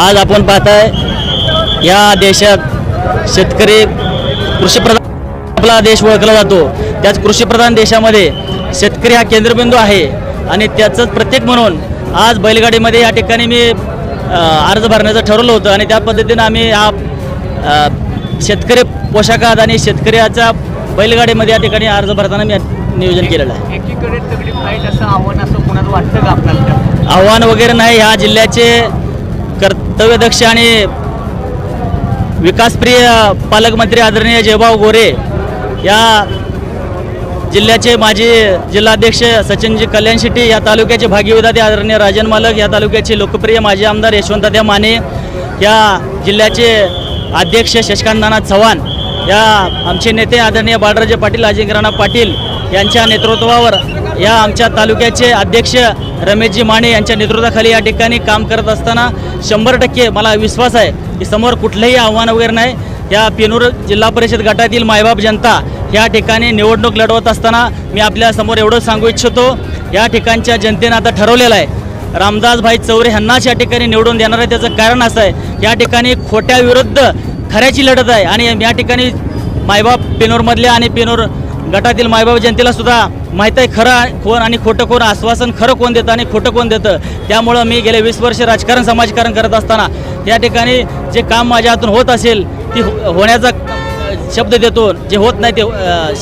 आज आपण पाहताय या देशात शेतकरी कृषीप्रधान आपला देश ओळखला जातो. त्याच कृषीप्रधान देशामध्ये शेतकरी हा केंद्रबिंदू आहे आणि त्याचंच प्रत्येक म्हणून आज बैलगाडीमध्ये या ठिकाणी मी अर्ज भरण्याचं ठरवलं होतं आणि त्या पद्धतीनं आम्ही हा शेतकरी पोशाखात आणि शेतकऱ्याच्या बैलगाडीमध्ये या ठिकाणी अर्ज भरताना मी नियोजन केलेलं आहे. एकीकडे आव्हान असं कोणाला वाटतं का आपल्याला? आव्हान वगैरे नाही ह्या जिल्ह्याचे कर्तव्यदक्ष आणि विकासप्रिय पालकमंत्री आदरणीय जयभाव गोरे या जिल्ह्याचे माजी जिल्हाध्यक्ष सचिनजी कल्याण शेट्टी या तालुक्याचे भागीविदाते आदरणीय राजन मालक या तालुक्याचे लोकप्रिय माजी आमदार यशवंतद्या माने या जिल्ह्याचे अध्यक्ष शशिकांत नाना चव्हाण या आमचे नेते आदरणीय बाळराजे पाटील अजिंक्यराणा पाटील यांच्या नेतृत्वावर या आमच्या तालुक्याचे अध्यक्ष रमेशजी माने यांच्या नेतृत्वाखाली या ठिकाणी काम करत असताना शंभर टक्के मला विश्वास आहे की समोर कुठलंही आव्हान वगैरे नाही. या पेनूर जिल्हा परिषद गटातील मायबाप जनता या ठिकाणी निवडणूक लढवत असताना मी आपल्यासमोर एवढं सांगू इच्छितो या ठिकाणच्या जनतेनं आता ठरवलेलं आहे. रामदासभाई चौरे ह्यांनाच या ठिकाणी निवडून देणार आहे. त्याचं कारण असं आहे या ठिकाणी खोट्या विरुद्ध खऱ्याची लढत आहे. आणि या ठिकाणी मायबाप पेनूरमधल्या आणि पेनूर गटातील मायबाप जनतेला सुद्धा माहीत आहे खरं कोण आणि खोटं कोण आश्वासन खरं कोण देतं आणि खोटं कोण देतं? त्यामुळं मी गेले वीस वर्ष राजकारण समाजकारण करत असताना या ठिकाणी जे काम माझ्या हातून होत असेल ती हो- होण्याचा शब्द देतो. जे होत नाही ते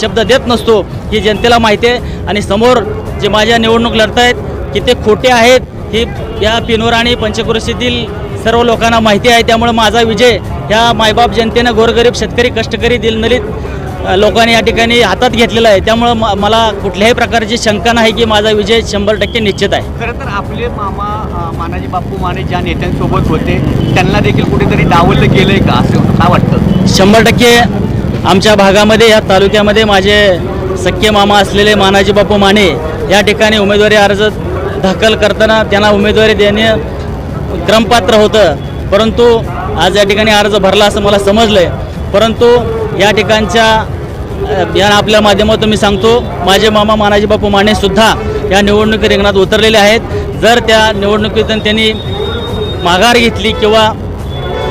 शब्द देत नसतो ही जनतेला माहिती आहे. आणि समोर जे माझ्या निवडणूक लढत आहेत की ते खोटे आहेत ही या पिनोरा आणि पंचक्रोशीतील सर्व लोकांना माहिती आहे. त्यामुळे माझा विजय ह्या मायबाप जनतेनं गोरगरीब शेतकरी कष्टकरी दिलनलित लोकांनी या ठिकाणी हातात घेतलेला आहे. त्यामुळं मला कुठल्याही प्रकारची शंका नाही की माझा विजय शंभर टक्के निश्चित आहे. खरं तर आपले मामा मानाजी बापू माने ज्या नेत्यांसोबत होते त्यांना देखील कुठेतरी डावललं गेलंय का? असं काय वाटतं? शंभर टक्के आमच्या भागामध्ये या तालुक्यामध्ये माझे सख्खे मामा असलेले मानाजी बापू माने या ठिकाणी उमेदवारी अर्ज दाखल करताना त्यांना उमेदवारी देणे क्रमपात्र होतं. परंतु आज या ठिकाणी अर्ज भरला असं मला समजलं आहे परंतु या ठिकाणच्या या आपल्या माध्यमातून मी सांगतो माझे मामा मानाजी बापू माने सुद्धा या निवडणुकी रिंगणात उतरलेले आहेत. जर त्या निवडणुकीतून त्यांनी माघार घेतली किंवा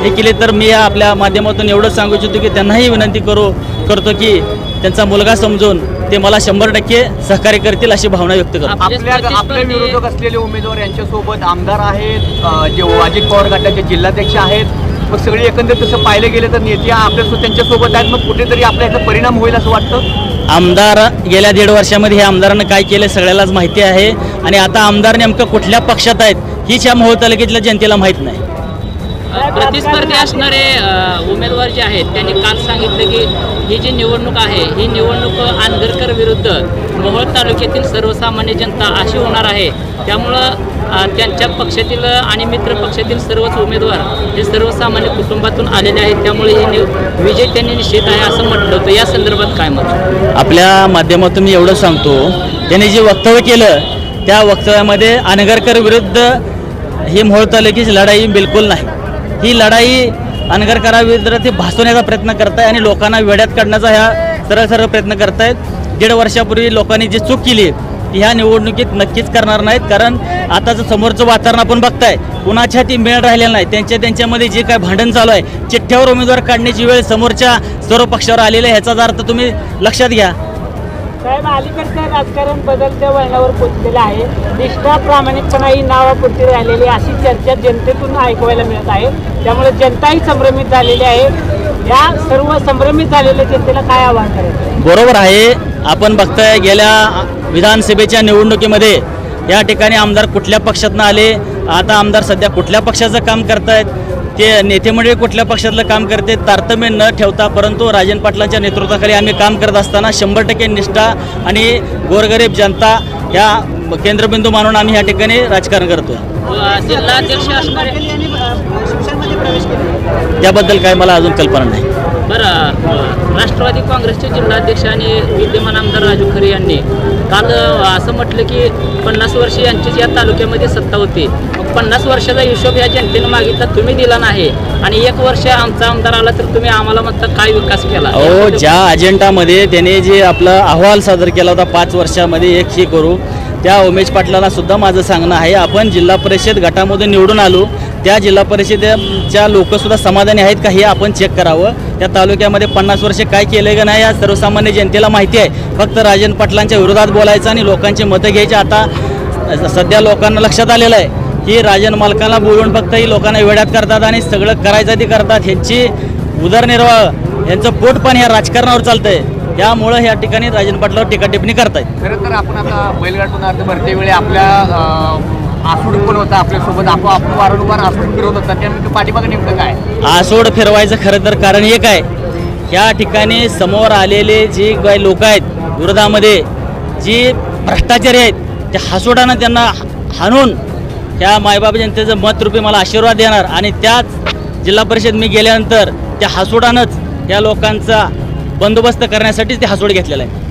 हे केले तर मी या आपल्या माध्यमातून एवढंच सांगू इच्छितो की त्यांनाही विनंती करू करतो की त्यांचा मुलगा समजून ते मला शंभर टक्के सहकार्य करतील अशी भावना व्यक्त करतो. आपल्या विरोधक असलेले उमेदवार यांच्यासोबत आमदार आहेत जे अजित पवार गटाचे जिल्हाध्यक्ष आहेत मग सगळी एकंदरीत तसं पाहिलं गेलं तर नेते आपल्या सो- त्यांच्यासोबत आहेत. मग कुठेतरी आपल्या याचा परिणाम होईल असं वाटतं? आमदार गेल्या दीड वर्षामध्ये हे आमदारानं काय केलं सगळ्यालाच माहिती आहे. आणि आता आमदार नेमकं कुठल्या पक्षात आहेत हीच या मोहोळ तालुक्यातल्या जनतेला माहीत नाही. प्रतिस्पर्धी असणारे उमेदवार जे आहेत त्यांनी काल सांगितलं की ही जी निवडणूक आहे ही निवडणूक आंदरकर विरुद्ध मोहोळ तालुक्यातील सर्वसामान्य जनता अशी होणार आहे. त्यामुळं त्यांच्या पक्षातील आणि मित्र पक्षातील सर्वच उमेदवार हे सर्वसामान्य कुटुंबातून आलेले आहेत. त्यामुळे ही विजय त्यांनी निश्चित आहे असं म्हटलं होतं. या संदर्भात काय मत? आपल्या माध्यमातून मी एवढं सांगतो त्यांनी जे वक्तव्य केलं त्या वक्तव्यामध्ये अनगरकर विरुद्ध ही मोहोळ तालुक्याची लढाई बिलकुल नाही. ही लढाई अनगरकराविरुद्ध ते भासवण्याचा प्रयत्न करत आहे आणि लोकांना वेड्यात काढण्याचा ह्या सरळ सरळ प्रयत्न करतायत. दीड वर्षापूर्वी लोकांनी जी चूक केली ती ह्या निवडणुकीत नक्कीच करणार नाहीत. कारण आताचं समोरचं वातावरण आपण बघताय कुणाच्या ती मेळ राहिलेला नाही. त्यांच्या त्यांच्यामध्ये जे काय भांडण चालू आहे चिठ्ठ्यावर उमेदवार काढण्याची वेळ समोरच्या सर्व पक्षावर आलेला आहे ह्याचा अर्थ तुम्ही लक्षात घ्या. साहेब अलीकडचं राजकारण बदलत्या वळणावर पोचलेलं आहे. निष्ठा प्रामाणिकपणा ही नावापुरती राहिलेली अशी चर्चा जनतेतून ऐकवायला मिळत आहे. त्यामुळे जनताही संभ्रमित झालेली आहे. या सर्व संभ्रमित झालेल्या जनतेला काय आवाहन करायचं? बरोबर आहे. आपण बघताय गेल्या विधानसभेच्या निवडणुकीमध्ये या ठिकाणी आमदार कुठल्या पक्षातनं आले? आता आमदार सध्या कुठल्या पक्षाचं काम करतायत? ते नेते मंडळी कुठल्या पक्षातलं काम करते? तारतम्य न ठेवता परंतु राजन पाटलांच्या नेतृत्वाखाली आम्ही काम करत असताना शंभर टक्के निष्ठा आणि गोरगरीब जनता या केंद्रबिंदू मानून आम्ही या ठिकाणी राजकारण करतो त्याबद्दल काय? मला अजून कल्पना नाही. बरं राष्ट्रवादी काँग्रेसचे जिल्हाध्यक्ष आणि विद्यमान आमदार राजू खरे यांनी काल असं म्हटलं की पन्नास वर्ष यांचीच या तालुक्यामध्ये सत्ता होती. मग पन्नास वर्षाचा हिशोब या जनतेनं मागितला तुम्ही दिला नाही. आणि एक वर्ष आमचा आमदार आला तर तुम्ही आम्हाला म्हणता काय विकास केला? हो ज्या अजेंडामध्ये त्याने जे आपला अहवाल सादर केला होता पाच वर्षामध्ये एक हे करू त्या उमेश पाटलाला सुद्धा माझं सांगणं आहे. आपण जिल्हा परिषद गटामधून निवडून आलो त्या जिल्हा परिषदेच्या लोकसुद्धा समाधानी आहेत का हे आपण चेक करावं. त्या तालुक्यामध्ये पन्नास वर्षे काय केलं का नाही या सर्वसामान्य जनतेला माहिती आहे. फक्त राजन पाटलांच्या विरोधात बोलायचं आणि लोकांची मतं घ्यायची. आता सध्या लोकांना लक्षात आलेलं आहे की राजन मालकाला बोलून फक्त ही लोकांना वेड्यात करतात आणि सगळं करायचं ते करतात. ह्यांची उदरनिर्वाह यांचं पोट पण ह्या राजकारणावर चालतंय. त्यामुळं ह्या ठिकाणी राजन पाटलावर टीका टिप्पणी करतायत. खरं तर आपण आता बैलगाडून अर्ज भरते वेळी आपल्या आसूड पण होता आपल्यासोबत आपण आपण वारंवार आसूड फिरवत होता. त्यानंतर पाठीमागे नेमकं काय? आसूड फिरवायचं खरं तर कारण एक आहे. या ठिकाणी समोर आलेले जे काही लोक आहेत विरोधामध्ये जी भ्रष्टाचारी आहेत त्या हासोडानं त्यांना हाणून त्या मायबाप जनतेचं मतरूपी मला आशीर्वाद देणार आणि त्याच जिल्हा परिषद मी गेल्यानंतर त्या हासोडानंच त्या लोकांचा बंदोबस्त करण्यासाठीच ते हासोड घेतलेला आहे.